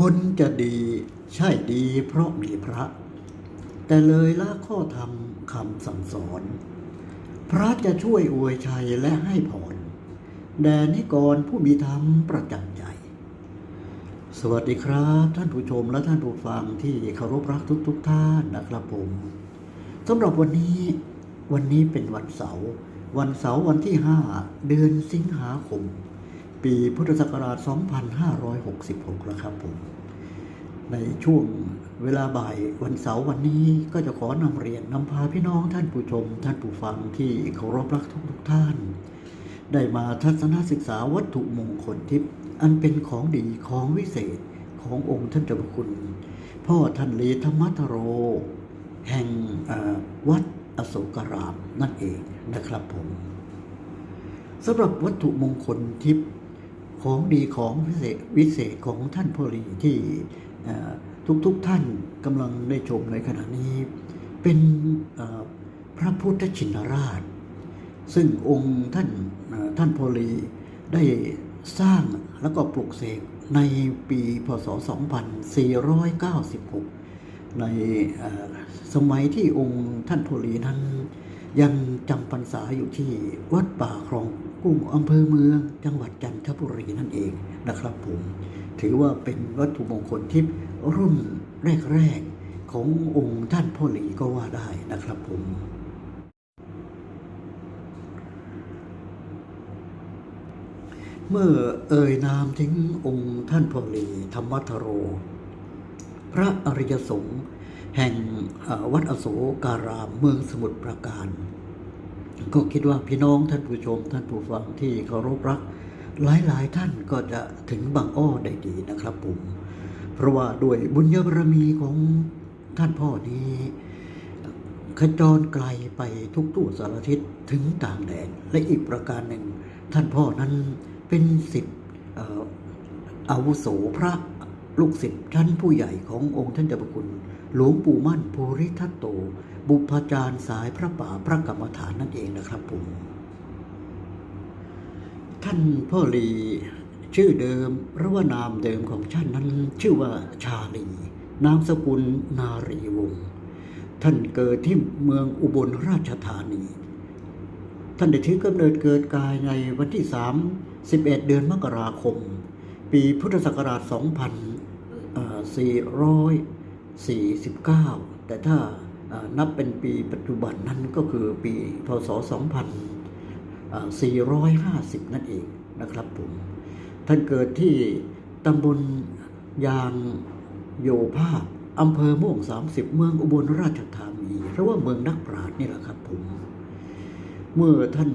คนจะดีใช่ดีเพราะมีพระ แต่เลยละข้อธรรมคำสั่งสอน พระจะช่วยอวยชัยและให้พรแด่นิกรผู้มีธรรมประจักษ์ใจ สวัสดีครับ ท่านผู้ชมและท่านผู้ฟังที่เคารพรักทุกๆทท่านนะครับผมสำหรับวันนี้วันนี้เป็นวันเสาร์วันเสาร์วันที่ 5 เดือนสิงหาคม ปีพุทธศักราช 2566 แล้วครับผม ในช่วงเวลาบ่ายวันเสาร์วันนี้ก็จะขอนำเรียนนำพาพี่น้องท่านผู้ชม ท่านผู้ฟังที่เคารพรักทุกๆท่าน ได้มาทัศนศึกษาวัตถุมงคลทิพย์อันเป็นของดีของวิเศษขององค์ท่านเจ้าคุณ พ่อท่านลีธรรมัทโร แห่งวัดอโศการามนั่นเองนะครับผมสำหรับวัตถุมงคลทิพย์ ของดีของวิเศษวิเศษของท่านพลีที่เอ่อทุกๆทท่านกำลังได้ชมในขณะนี้ เป็นพระพุทธชินราช ซึ่งองค์ท่านท่านพลีได้สร้างแล้วก็ปลุกเสกในปีพศ 2496 ในสมัยที่องค์ท่านโพลีนั้น ยังจำพรรษาอยู่ที่วัดป่าคลอง กุ้งอำเภอเมืองจังหวัดจันทบุรีนั่นเองนะครับผม ถือว่าเป็นวัตถุมงคลที่รุ่นแรกๆขององค์ท่านพ่อหลีก็ว่าได้นะครับผมเมื่อเอ่ยนามถึงองค์ท่านพ่อหลี ธรรมัทโร พระอริยสงฆ์แห่งวัดอโศการามเมืองสมุทรปราการ ก็คิดว่าพี่น้องท่านผู้ชม ท่านผู้ฟังที่เคารพรัก หลายๆท่านก็จะถึงบางอ้อได้ดีนะครับผม เพราะว่าด้วยบุญญาบารมีของท่านพ่อนี้ขจรไกลไปทุกทั่วสารทิศถึงต่างแดนและอีกประการหนึ่ง ท่านพ่อนั้นเป็นสิทธิ์เอ่ออาวุโสพระลูกศิษย์ท่านผู้ใหญ่ขององค์ท่านเจ้าพระคุณ หลวงปู่มั่นภูริทัตโต บุพจารย์สายพระป่าพระกรรมฐานนั่นเองนะครับผมท่านพ่อลีชื่อเดิมหรือว่านามเดิมของท่านนั้น ชื่อว่าชาลี นามสกุลนารีวงศ์ท่านเกิดที่เมืองอุบลราชธานี ท่านได้ถือกำเนิดเกิดกายในวันที่ 3 11 เดือนมกราคม ปีพุทธศักราช 2449 แต่ถ้าเอ่อ นับเป็นปีปัจจุบันนั้นก็คือปีพศ 2450 นั่นเองนะครับผม ท่านเกิดที่ตำบลยางโยภาพอำเภอม่วง 30 เมืองอุบลราชธานีหรือว่าเมืองนักปราชญ์นี่แหละครับผม เมื่อท่าน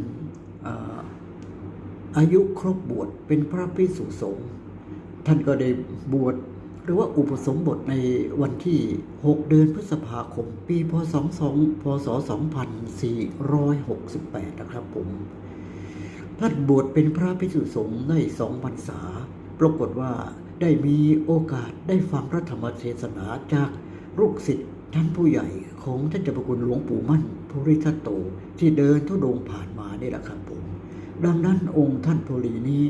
อายุครบบวชเป็นพระภิกษุสงฆ์ท่านก็ได้บวช หรือว่าอุปสมบทในวันที่ 6 เดือนพฤษภาคม ปีพศ2พศ2468 นะครับผม ท่านบวชเป็นพระภิกษุสงฆ์ได้สองพรรษา ปรากฏว่าได้มีโอกาสได้ฟังพระธรรมเทศนาจากลูกศิษย์ท่านผู้ใหญ่ของท่านเจ้าพระคุณหลวงปู่มั่นภูริทัตโตที่เดินทุดงผ่านมานี่แหละครับผม ดังนั้นองค์ท่านโพลีนี้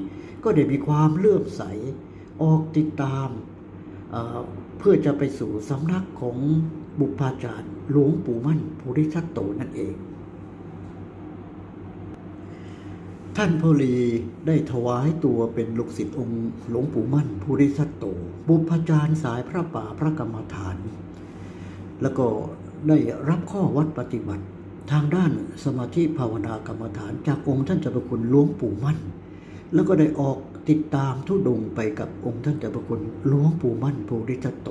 ก็ได้มีความเลื่อมใสออกติดตาม เพื่อจะไปสู่สำนักของบุพาจารย์หลวงปู่มั่นภูริทัตโตนั่นเอง ท่านพลีได้ถวายตัวเป็นลูกศิษย์องค์หลวงปู่มั่นภูริทัตโต บุพจารย์สายพระป่าพระกรรมฐาน แล้วก็ได้รับข้อวัดปฏิบัติทางด้านสมาธิภาวนากรรมฐานจากองค์ท่านเจ้าพระคุณหลวงปู่มั่น แล้วก็ได้ออก ติดตามทุดงไปกับองค์ท่านเจ้าพระคุณหลวงปู่มั่นภูริทัตโต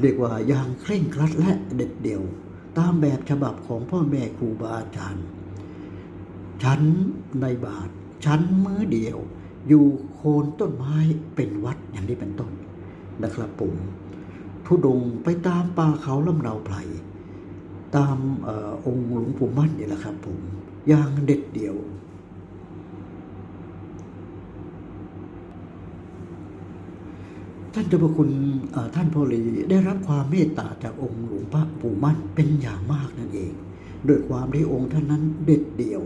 เรียกว่าอย่างเคร่งครัดและเด็ดเดี่ยว ตามแบบฉบับของพ่อแม่ครูบาอาจารย์ชั้นในบาทชั้นมือเดียว อยู่โคนต้นไม้เป็นวัดอย่างนี้เป็นต้นนะครับผมทุดงไปตามป่าเขาลำเนาไพรตามออองค์หลวงปู่มั่นนี่แหละครับผมอย่างเด็ดเดี่ยว ท่านเจ้าพระคุณท่านโพลีได้รับความเมตตาจากองค์หลวงพระปู่มั่นเป็นอย่างมากนั่นเองด้วยความที่องค์ท่านนั้นเด็ดเดี่ยว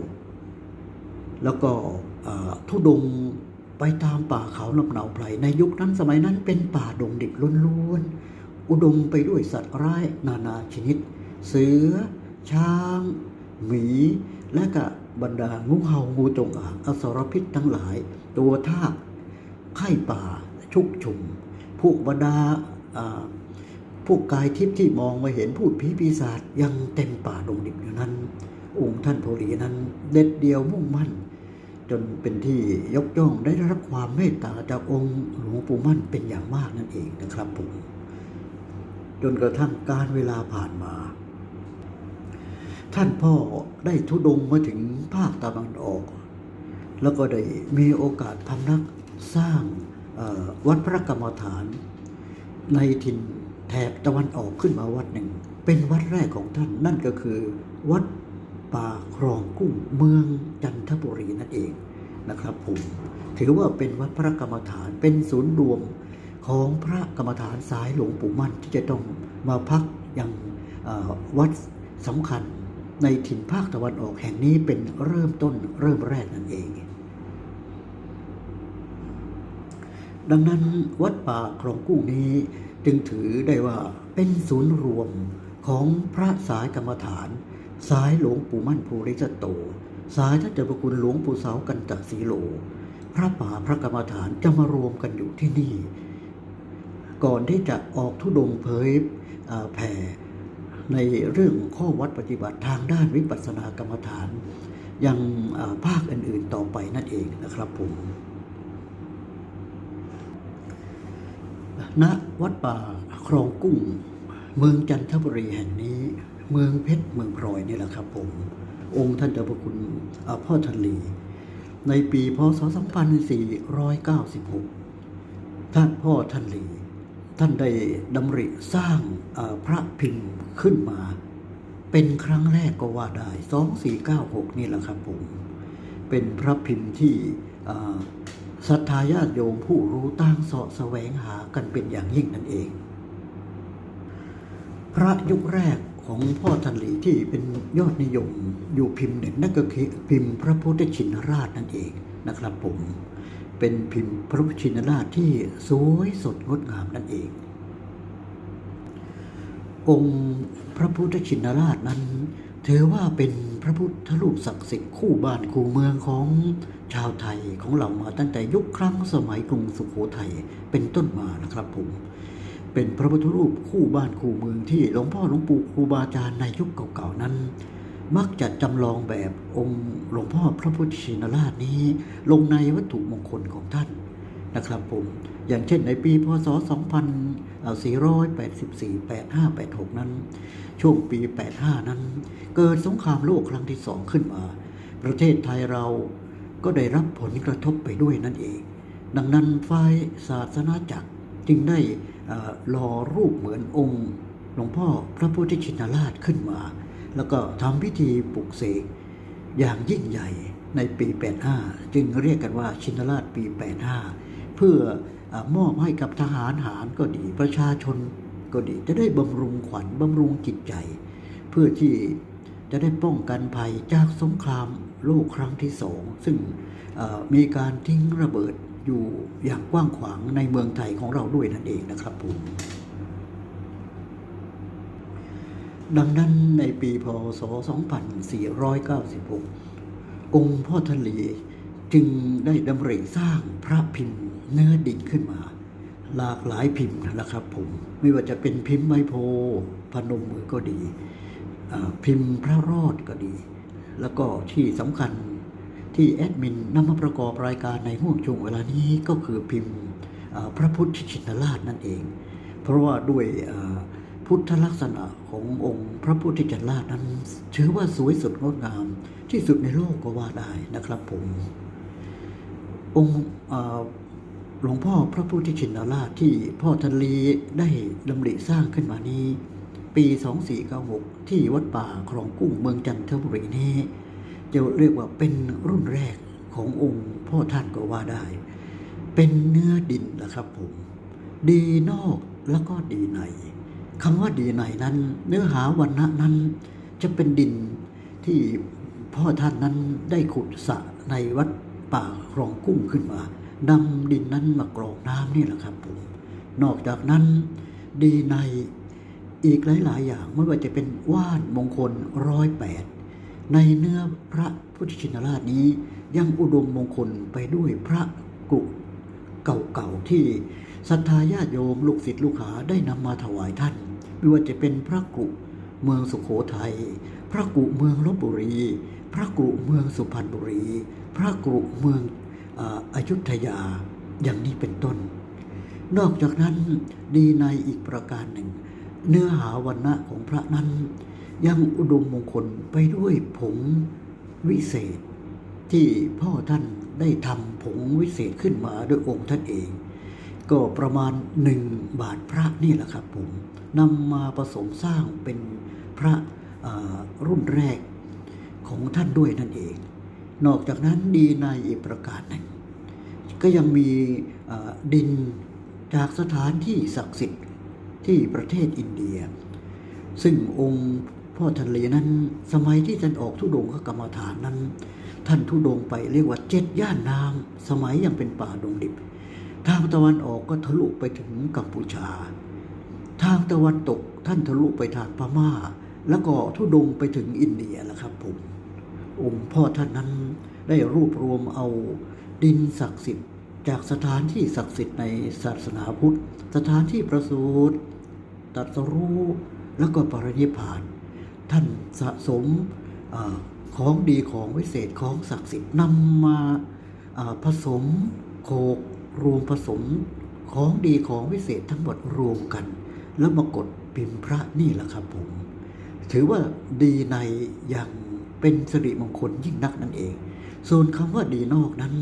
แล้วก็ทุดงไปตามป่าเขาลำเนาไพรในยุคนั้นสมัยนั้นเป็นป่าดงดิบล้วนๆอุดมไปด้วยสัตว์ร้ายนานาชนิด เสือ ช้าง หมี และก็บรรดางูเห่างูจงอางอสรพิษทั้งหลาย ตัวทากไข่ป่าชุกชุม พวกบรรดาอ่าพวกกายทิพย์ที่มองมาเห็นพูดผีปีศาจยังเต็มป่าดงดิบอยู่นั้น องค์ท่านโพลีนั้นเด็ดเดียวมุ่งมั่น จนเป็นที่ยกย่องได้รับความเมตตาจากองค์หลวงปู่มั่นเป็นอย่างมากนั่นเองนะครับผมจนกระทั่งการเวลาผ่านมา ท่านพ่อได้ทุดงมาถึงภาคตะวันออก แล้วก็ได้มีโอกาสพำนักสร้าง วัดพระกรรมฐาน ในถิ่นแถบตะวันออกขึ้นมาวัดหนึ่ง เป็นวัดแรกของท่านนั่นก็คือ วัดป่าครองกุ้งเมืองจันทบุรีนั่นเองนะครับผมถือว่าเป็นวัดพระกรรมฐานเป็นศูนย์รวมของพระกรรมฐานสายหลวงปู่มั่นที่จะต้องมาพักยังวัดสำคัญในถิ่นภาคตะวันออกแห่งนี้เป็นเริ่มต้นเริ่มแรกนั่นเอง ดังนั้นวัดป่าคลองกุ้งนี้จึงถือได้ว่าเป็นศูนย์รวมของพระสายกรรมฐาน สายหลวงปู่มั่นภูริสตโต สายท่านเจ้าพระคุณหลวงปู่เสากันตสีโล พระป่าพระกรรมฐานจะมารวมกันอยู่ที่นี่ ก่อนที่จะออกทุดงเผยแผ่ในเรื่องข้อวัดปฏิบัติทางด้านวิปัสสนากรรมฐาน ยังภาคอื่นๆต่อไปนั่นเองนะครับผม ณวัดป่าครองกุ้ง เมืองจันทบุรีแห่งนี้ เมืองเพชรเมืองพลอยนี่แหละครับผม องค์ท่านเจ้าพระคุณพ่อทันลี ในปีพศ 2496 ท่านพ่อท่านลี ท่านได้ดำริสร้างพระพิมพ์ขึ้นมา เป็นครั้งแรกก็ว่าได้ 2496 นี่แหละครับผม เป็นพระพิมพ์ที่ ศรัทธาญาติโยมผู้รู้ต่างเสาะแสวงหากันเป็นอย่างยิ่งนั่นเอง พระยุคแรกของพ่อทันหลีที่เป็นยอดนิยมอยู่พิมพ์หนึ่งนั่นก็คือพิมพ์พระพุทธชินราชนั่นเองนะครับผม เป็นพิมพ์พระพุทธชินราชที่สวยสดงดงามนั่นเอง องค์พระพุทธชินราชนั้น ถือว่าเป็นพระพุทธรูปศักดิ์สิทธิ์คู่บ้านคู่เมืองของชาวไทยของเรามาตั้งแต่ยุคครั้งสมัยกรุงสุโขทัยเป็นต้นมานะครับผม เป็นพระพุทธรูปคู่บ้านคู่เมืองที่หลวงพ่อหลวงปู่ครูบาอาจารย์ในยุคเก่าๆนั้น มักจะจำลองแบบองค์หลวงพ่อพระพุทธชินราชนี้ ลงในวัตถุมงคลของท่านนะครับผม อย่างเช่นในปีพศ 2484 85 86 นั้น ช่วงปี 85 นั้น เกิดสงครามโลกครั้งที่สองขึ้นมา ประเทศไทยเราก็ได้รับผลกระทบไปด้วยนั่นเอง ดังนั้นฝ่ายศาสนาจักรจึงได้เอ่อหล่อรูปเหมือนองค์หลวงพ่อพระพุทธชินราชขึ้นมา แล้วก็ทำพิธีปลุกเสกอย่างยิ่งใหญ่ในปี 85 จึงเรียกกันว่าชินราชปี 85 เพื่อ มอบให้กับทหารหารก็ดีประชาชนก็ดีจะได้บำรุงขวัญบำรุงจิตใจ เพื่อที่จะได้ป้องกันภัยจากสงครามโลกครั้งที่สองซึ่งมีการทิ้งระเบิดอยู่อย่างกว้างขวางในเมืองไทยของเราด้วยนั่นเองนะครับผมดังนั้นในปีพศ 2496 องค์พ่อทะเลจึงได้ดำริสร้างพระพิมพ์ เนื้อดินขึ้นมา หลากหลายพิมพ์นะครับผมไม่ว่าจะเป็นพิมพ์ไมโพพนมมือก็ดี พิมพ์พระรอดก็ดี แล้วก็ที่สำคัญที่แอดมินนำมาประกอบรายการในห่วงช่วงเวลานี้ก็คือพิมพ์พระพุทธชินราชนั่นเอง เพราะว่าด้วยพุทธลักษณะขององค์พระพุทธชินราชนั้น ถือว่าสวยสดงดงามที่สุดในโลกก็ว่าได้นะครับผมองค์ หลวงพ่อพระพุทธชินราชที่พ่อทันลีได้ดำริสร้างขึ้นมานี้ ปี 2496 ที่วัดป่าคลองกุ้งเมืองจันทบุรีนี้ จะเรียกว่าเป็นรุ่นแรกขององค์พ่อท่านก็ว่าได้ เป็นเนื้อดินนะครับผม ดีนอกแล้วก็ดีในคำว่าดีในนั้น เนื้อหาวันณะนั้น จะเป็นดินที่พ่อท่านนั้นได้ขุดสระในวัดป่าคลองกุ้งขึ้นมา นำดินนั้นมากรอกน้ำนี่แหละครับผมนอกจากนั้นดีในอีกหลาย ๆ อย่างไม่ว่าจะเป็นว่านมงคลร้อยแปดในเนื้อพระพุทธชินราชนี้ยังอุดมมงคลไปด้วยพระกุเก่าๆที่ศรัทธาญาติโยมลูกศิษย์ลูกหาได้นำมาถวายท่านไม่ว่าจะเป็นพระกุเมืองสุขโขทัยพระกุเมืองลบบุรี พระกุเมืองสุพรรณบุรี พระกุเมือง อายุธยาอย่างนี้เป็นต้น นอกจากนั้นดีในอีกประการหนึ่ง เนื้อหาวันณะของพระนั้น ยังอุดมมงคลไปด้วยผงวิเศษ ที่พ่อท่านได้ทำผงวิเศษขึ้นมาด้วยองค์ท่านเอง ก็ประมาณหนึ่งบาทพระนี่แหละครับผมนำมาผสมสร้างเป็นพระรุ่นแรกของท่านด้วยนั่นเอง นอกจากนั้นดีในอีกประการหนึ่ง ก็ยังมีดินจากสถานที่ศักดิ์สิทธิ์ที่ประเทศอินเดีย ซึ่งองค์พ่อทันเลนั้นสมัยที่ท่านออกทุดงคกรรมฐานนั้น ท่านทุดงไปเรียกว่าเจ็ดย่านน้ำสมัยยังเป็นป่าดงดิบ ทางตะวันออกก็ทะลุไปถึงกัมพูชา ทางตะวันตกท่านทะลุไปทางพม่า แล้วก็ทุดงไปถึงอินเดียแล้วครับผม องค์พ่อท่านนั้นได้รวบรวมเอาดินศักดิ์สิทธิ์ จากสถานที่ศักดิ์สิทธิ์ในศาสนาพุทธ สถานที่ประสูติตรัสรู้แล้วก็ปรินิพาน ท่านสะสมอของดีของวิเศษของศักดิ์สิทธิ์นำมาผสมโขกรวมผสมของดีของวิเศษทั้งหมดรวมกัน แล้วมากดพิมพ์พระนี่แหละครับผม ถือว่าดีในอย่าง เป็นสิริมงคลยิ่งนักนั่นเอง ส่วนคำว่าดีนอกนั้น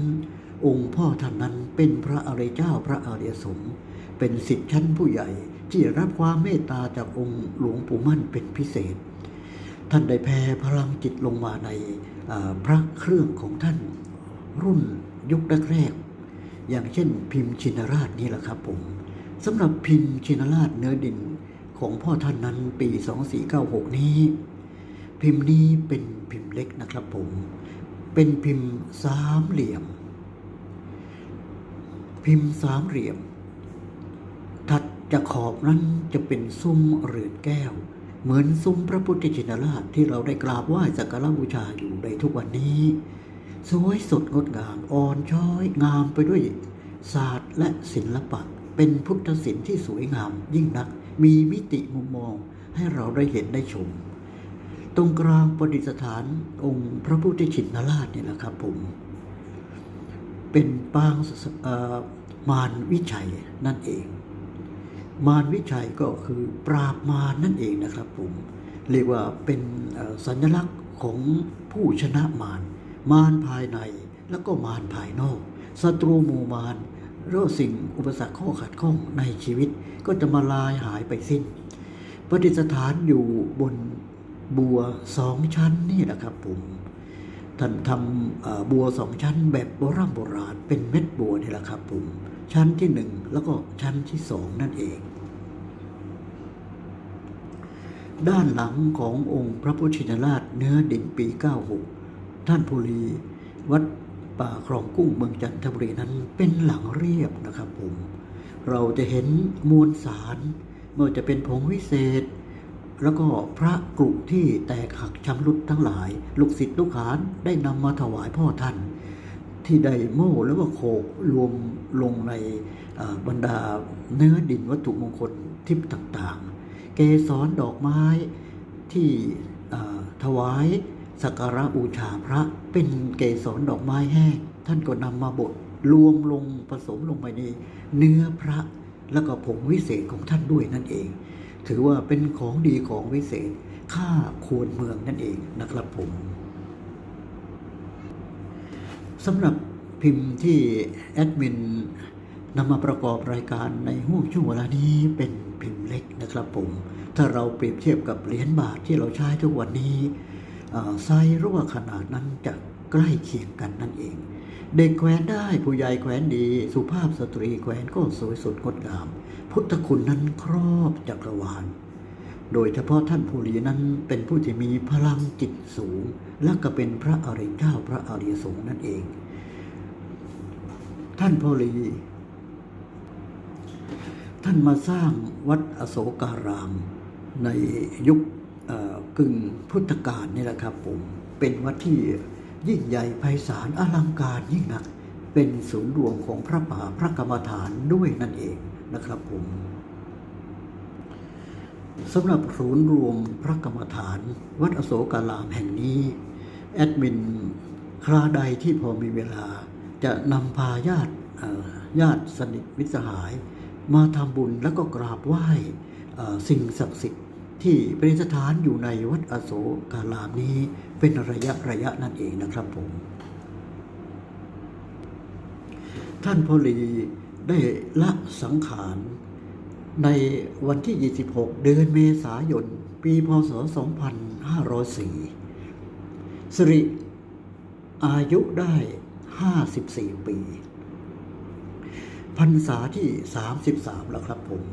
องค์พ่อท่านนั้นเป็นพระอริยเจ้าพระอริยสงฆ์เป็นสิทธิชั้นผู้ใหญ่ที่รับความเมตตาจากองค์หลวงปู่มั่นเป็นพิเศษ ท่านได้แผ่พลังจิตลงมาในพระเครื่องของท่านรุ่นยุคแรกๆอย่างเช่นพิมพ์ชินราชนี่แหละครับผมสำหรับพิมพ์ชินราชเนื้อดินของพ่อท่านนั้นปี 2496 นี้ พิมพ์นี้เป็นพิมพ์เล็กนะครับผม เป็นพิมพ์สามเหลี่ยม พิมพ์สามเหลี่ยม ถัดจากขอบนั้นจะเป็นซุ้มเรือนแก้ว เหมือนซุ้มพระพุทธชินราชที่เราได้กราบไหว้สักการะบูชาอยู่ในทุกวันนี้ สวยสดงดงามอ่อนช้อยงามไปด้วยศาสตร์และศิลปะ เป็นพุทธศิลป์ที่สวยงามยิ่งนัก มีมิติมุมมองให้เราได้เห็นได้ชม ตรงกลางประดิษฐานองค์พระพุทธชินราชเนี่ยแหละครับผม เป็นปางมารวิชัยนั่นเอง มารวิชัยก็คือปราบมารนั่นเองนะครับผม เรียกว่าเป็นสัญลักษณ์ของผู้ชนะมารมารภายในแล้วก็มารภายนอกศัตรูหมู่มารหรือสิ่งอุปสรรคข้อขัดข้องในชีวิตก็จะมาลายหายไปสิ้นประดิษฐานอยู่บน บัวสองชั้นนี่แหละครับผมท่านทำบัวสองชั้นแบบโบราณโบราณเป็นเม็ดบัวนี่แหละครับผมชั้นที่หนึ่งแล้วก็ชั้นที่สองนั่นเอง ด้านหลังขององค์พระพุทธชินราชเนื้อดินปี 96 ท่านภูรีวัดป่าคลองกุ้งเมืองจันทบุรีนั้นเป็นหลังเรียบนะครับผม เราจะเห็นมวลสารไม่ว่าจะเป็นผงวิเศษ แล้วก็พระกรุที่แตกหักชำรุดทั้งหลาย ลูกศิษย์ลูกหาได้นำมาถวายพ่อท่าน ที่ได้โม่แล้วก็โขกรวมลงในบรรดาเนื้อดินวัตถุมงคลทิพย์ต่างๆ เกสรดอกไม้ที่ถวายสักการะบูชาพระเป็นเกสรดอกไม้แห้ง ท่านก็นำมาบดรวมลงผสมลงไปในเนื้อพระแล้วก็ผงวิเศษของท่านด้วยนั่นเอง ถือว่าเป็นของดีของวิเศษค่าควรเมืองนั่นเองนะครับผมสำหรับพิมพ์ที่แอดมินนำมาประกอบรายการในห่วงช่วงเวลานี้เป็นพิมพ์เล็กนะครับผม ถ้าเราเปรียบเทียบกับเหรียญบาทที่เราใช้ทุกวันนี้ไซส์หรือว่าขนาดนั้นจะใกล้เคียงกันนั่นเอง เด็กแขวนได้ผู้ใหญ่แขวนดี สุภาพสตรีแขวนก็สวยสดงดงาม พุทธคุณนั้นครอบจักรวาล โดยเฉพาะท่านภูรีนั้นเป็นผู้ที่มีพลังจิตสูง และก็เป็นพระอริยเจ้าพระอริยสงฆ์นั่นเอง ท่านพ่อลีท่านมาสร้างวัดอโศการามในยุคกึ่งพุทธกาลนี่แหละครับผม เป็นวัดที่ ยิ่งใหญ่ไพศาลอลังการยิ่งนัก เป็นศูนย์รวมของพระป่าพระกรรมฐานด้วยนั่นเองนะครับผมสำหรับศูนย์รวมพระกรรมฐาน วัดอโศการามแห่งนี้ แอดมินคราใดที่พอมีเวลา จะนำพาญาติญาติสนิทมิตรสหาย มาทำบุญแล้วก็กราบไหว้สิ่งศักดิ์สิทธิ์ ที่ประดิษฐานอยู่ในวัดอโศการามนี้เป็นระยะระยะนั่นเองนะครับผม ท่านพลีได้ละสังขารในวันที่ 26 เดือนเมษายน ปีพศ 2504 สิริอายุได้ 54 ปีพรรษาที่ 33 แล้วครับผม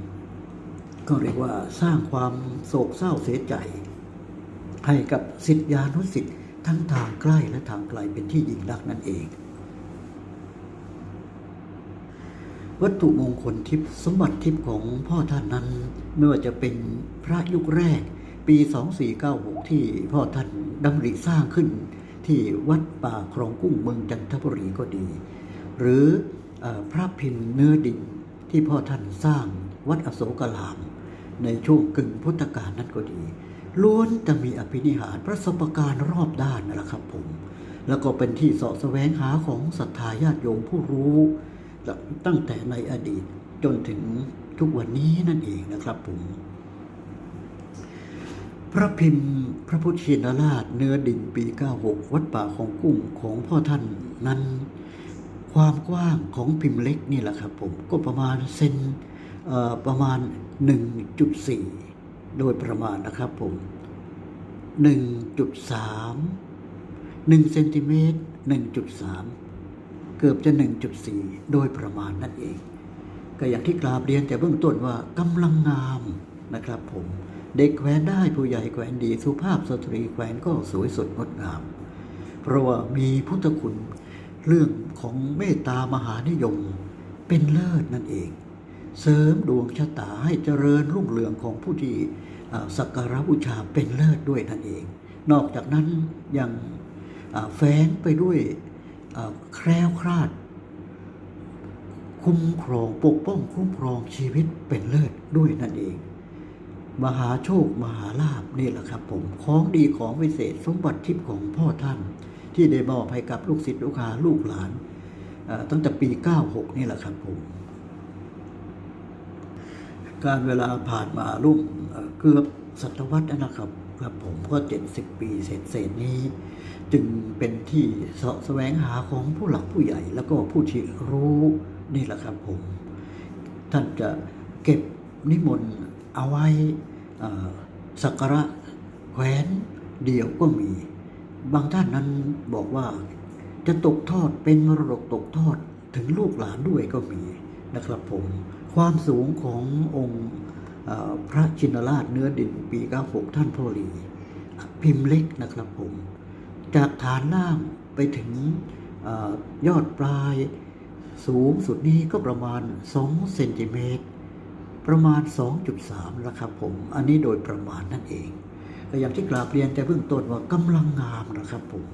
ก็เรียกว่าสร้างความโศกเศร้าเสียใจ ให้กับสิทธิานุสิทธิ์ทั้งทางใกล้และทางไกลเป็นที่ยิ่งนักนั่นเอง วัตถุมงคลทิพย์สมบัติทิพย์ของพ่อท่านนั้น ไม่ว่าจะเป็นพระยุคแรกปี 2496 ที่พ่อท่านดำริสร้างขึ้นที่วัดป่าครองกุ้งเมืองจันทบุรีก็ดี หรืออพระพิมพ์เนื้อดินที่พ่อท่านสร้างวัดอโศกราม ในช่วงกึ่งพุทธกาลนั้นก็ดี ล้วนจะมีอภินิหารประสบการณ์รอบด้านนั่นแหละครับผม แล้วก็เป็นที่สาะแสวงหาของศรัทธาญาติโยมผู้รู้ตั้งแต่ในอดีตจนถึงทุกวันนี้นั่นเองนะครับผม พระพิมพ์พระพุทธชินราชเนื้อดินปี 96 วัดป่าของกุ้งของพ่อท่านนั้น ความกว้างของพิมพ์เล็กนี่แหละครับผมก็ประมาณเซน ประมาณ 1.4 โดยประมาณนะครับผม 1.3 1เซนติเมตร1.3 เกือบจะ 1.4 โดยประมาณนั่นเอง ก็อย่างที่กราบเรียนแต่เบื้องต้นว่ากำลังงามนะครับผมเด็กแขวนได้ผู้ใหญ่แขวนดี สุภาพสตรีแขวนก็สวยสดงดงาม เพราะว่ามีพุทธคุณเรื่องของเมตตามหานิยมเป็นเลิศนั่นเอง เสริมดวงชะตาให้เจริญรุ่งเรืองของผู้ที่สักการะบูชาเป็นเลิศด้วยนั่นเอง นอกจากนั้นยังแฝงไปด้วยแคล้วคลาด คุ้มครองปกป้องคุ้มครองชีวิตเป็นเลิศด้วยนั่นเอง มหาโชคมหาลาภนี่แหละครับผมของดีของวิเศษสมบัติทิพย์ของพ่อท่าน ที่ได้มอบให้กับลูกศิษย์ลูกหาลูกหลานตั้งแต่ปี 96 นี่แหละครับผม การเวลาผ่านมาลุ่มเกือบศตวรรษนะครับครับผมก็ 70 ปีเศษเศษนี้ จึงเป็นที่เสาะแสวงหาของผู้หลักผู้ใหญ่ แล้วก็ผู้ที่รู้นี่แหละครับผม ท่านจะเก็บนิมนต์เอาไว้สักการะแขวนเดี่ยวก็มี บางท่านนั้นบอกว่าจะตกทอดเป็นมรดกตกทอดถึงลูกหลานด้วยก็มี นะครับผมความสูงขององค์พระชินราชเนื้อดินปี 96 ท่านพ่อหลีพิมพ์เล็กนะครับผมจากฐานล่างไปถึงอยอดปลายสูงสุดนี้ก็ประมาณ 2 เซนติเมตรประมาณ 2.3 นะครับผม อันนี้โดยประมาณนั่นเองก็อย่างที่กราบเรียนแต่เบื้องต้นว่ากำลังงามนะครับผม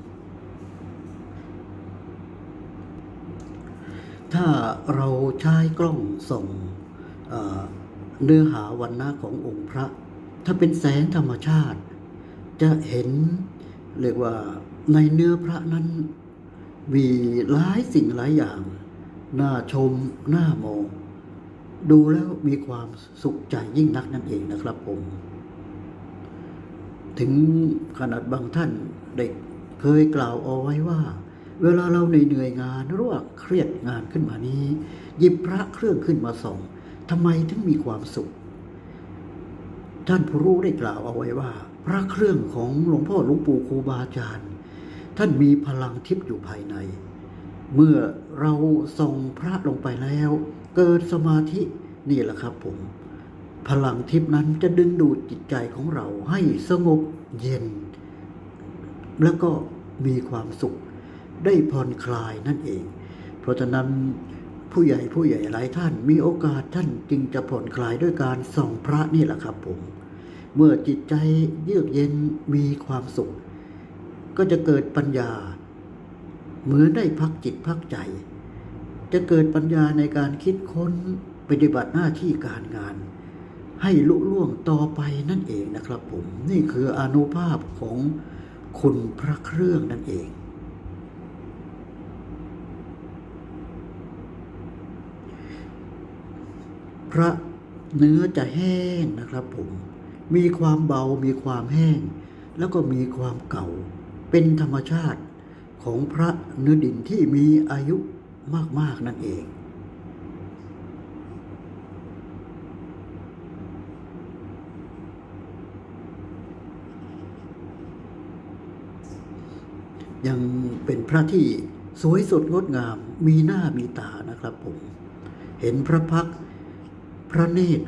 ถ้าเราใช้กล้องส่องเนื้อหาวันนะขององค์พระ ถ้าเป็นแสงธรรมชาติ จะเห็นเรียกว่าในเนื้อพระนั้น มีหลายสิ่งหลายอย่าง น่าชม น่ามอง ดูแล้วมีความสุขใจยิ่งนักนั่นเองนะครับผมถึงขนาดบางท่านเด็กเคยกล่าวเอาไว้ว่า เวลาเราเหนื่อยงานหรือว่าเครียดงานขึ้นมานี้ หยิบพระเครื่องขึ้นมาส่องทำไมถึงมีความสุข ท่านผู้รู้ได้กล่าวเอาไว้ว่า พระเครื่องของหลวงพ่อหลวงปู่ครูบาอาจารย์ ท่านมีพลังทิพย์อยู่ภายใน เมื่อเราส่องพระลงไปแล้ว เกิดสมาธินี่แหละครับผม พลังทิพย์นั้นจะดึงดูดจิตใจของเราให้สงบเย็น แล้วก็มีความสุข ได้ผ่อนคลายนั่นเอง เพราะฉะนั้นผู้ใหญ่ผู้ใหญ่หลายท่านมีโอกาสท่านจึงจะผ่อนคลายด้วยการส่องพระนี่แหละครับผม เมื่อจิตใจเยือกเย็นมีความสุข ก็จะเกิดปัญญา เหมือนได้พักจิตพักใจ จะเกิดปัญญาในการคิดค้นปฏิบัติหน้าที่การงาน ให้ลุล่วงต่อไปนั่นเองนะครับผม นี่คืออนุภาพของคุณพระเครื่องนั่นเอง พ ระเนื้อจะแห้งนะครับผม มีความเบามีความแห้ง แล้วก็มีความเก่า เป็นธรรมชาติของพระเนื้อดินที่มีอายุมาก ๆ นั่นเอง ยังเป็นพระที่สวยสดงดงามมีหน้ามีตานะครับผม เห็นพระพักตร์ พระเนตร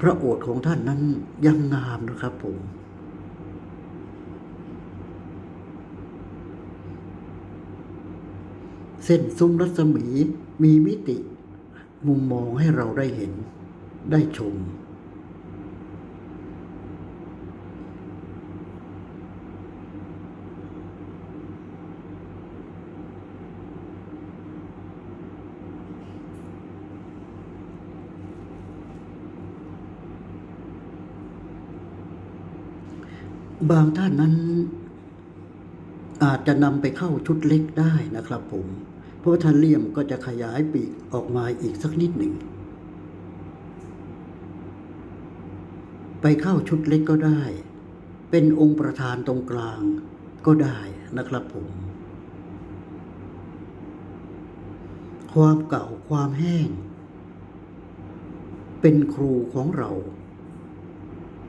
พระโอษฐ์ของท่านนั้นยังงามนะครับผม เส้นซุ้มรัศมีมีมิติ มุมมองให้เราได้เห็นได้ชม บางท่านนั้นอาจจะนำไปเข้าชุดเล็กได้นะครับผม เพราะท่านเลี่ยมก็จะขยายปีกออกมาอีกสักนิดหนึ่ง ไปเข้าชุดเล็กก็ได้ เป็นองค์ประธานตรงกลางก็ได้นะครับผม ความเก่าความแห้ง เป็นครูของเรา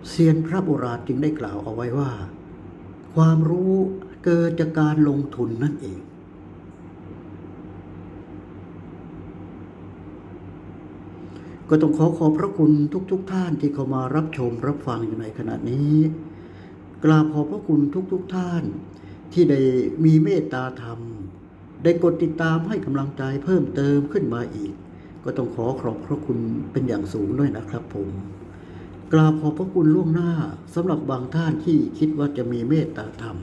เซียนพระโบราณจึงได้กล่าวเอาไว้ว่า ความรู้เกิดจากการลงทุนนั่นเอง ก็ต้องขอขอบพระคุณทุกๆทท่านที่เข้ามารับชมรับฟังอยู่ในขณะนี้กราบขอบพระคุณทุกๆทท่าน ที่ได้มีเมตตาธรรม ได้กดติดตามให้กำลังใจเพิ่มเติมขึ้นมาอีก ก็ต้องขอขอบพระคุณเป็นอย่างสูงด้วยนะครับผม กราบขอบพระคุณล่วงหน้าสำหรับบางท่านที่คิดว่าจะมีเมตตาธรรม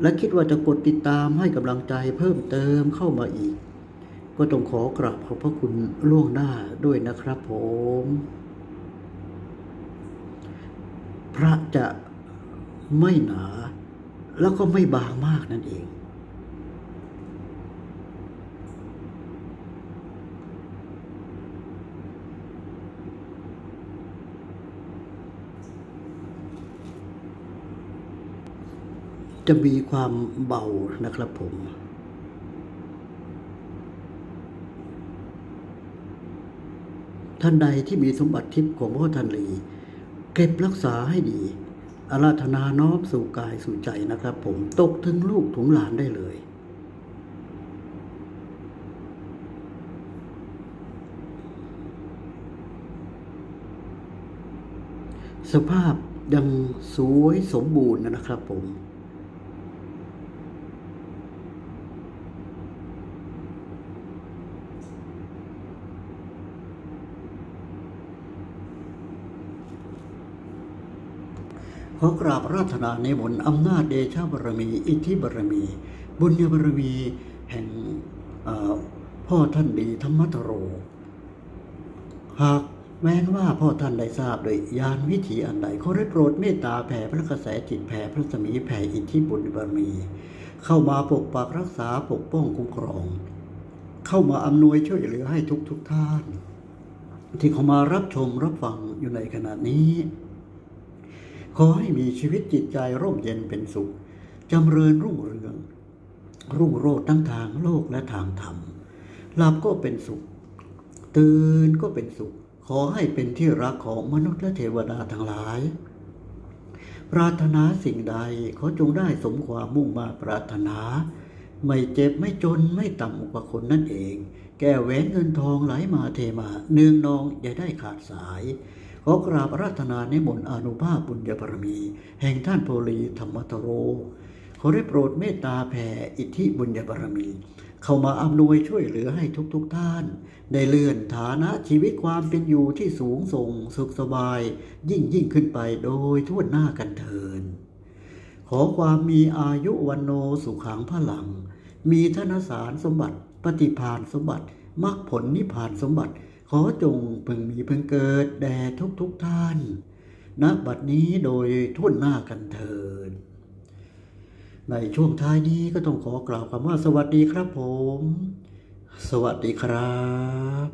และคิดว่าจะกดติดตามให้กำลังใจเพิ่มเติมเข้ามาอีก ก็ต้องขอกราบขอบพระคุณล่วงหน้าด้วยนะครับผม พระจะไม่หนาแล้วก็ไม่บางมากนั่นเอง จะมีความเบานะครับผม ท่านใดที่มีสมบัติทิพย์ของพ่อท่านลีเก็บรักษาให้ดีอาราธนานอมสู่กายสู่ใจนะครับผม ตกถึงลูกถึงหลานได้เลย สภาพยังสวยสมบูรณ์นะครับผม ขอกราบราธนาในบนอำนาจเดชะบารมี อิทธิบารมี บุญญบารมีแห่งพ่อท่านดีธรรมทโร หากแม้นว่าพ่อท่านได้ทราบโดยยานวิถีอันใดขอได้โปรดเมตตาแผ่พระกระแสจิตแผ่พระสมีแผ่อิทธิบุญบารมี เข้ามาปกปักรักษาปกป้องคุ้มครอง เข้ามาอำนวยช่วยเหลือให้ทุกทุกท่าน ที่เข้ามารับชมรับฟังอยู่ในขณะนี้ ขอให้มีชีวิตจิตใจร่มเย็นเป็นสุขจำเริญรุ่งเรือง รุ่งโรจน์ทั้งทางโลกและทางธรรมหลับก็เป็นสุข ตื่นก็เป็นสุข ขอให้เป็นที่รักของมนุษย์และเทวดาทั้งหลาย ปรารถนาสิ่งใดขอจงได้สมความมุ่งมาปรารถนา ไม่เจ็บไม่จนไม่ต่ำกว่าคนนั่นเอง แก้แหวนเงินทองไหลมาเทมา เนืองนองอย่าได้ขาดสาย ขอกราบอาราธนาในมนต์อนุภาพบุญญาบารมี แห่งท่านโพลีธรรมตโร ขอได้โปรดเมตตาแผ่อิทธิบุญญาบารมี เข้ามาอำนวยช่วยเหลือให้ทุกๆทท่าน ได้เลื่อนฐานะชีวิตความเป็นอยู่ที่สูงส่งสุขสบาย ยิ่งยิ่งขึ้นไปโดยทั่วหน้ากันเทินขอความมีอายุวันโนสุขังพลัง มีธนสารสมบัติ ปฏิพานสมบัติมรรคผลนิพพานสมบัติ ขอจงพึงมีพึงเกิดแด่ทุกทุกท่านณบัดนี้โดยทุ่นหน้ากันเถิดในช่วงท้ายนี้ก็ต้องขอกล่าวคำว่าสวัสดีครับผม สวัสดีครับ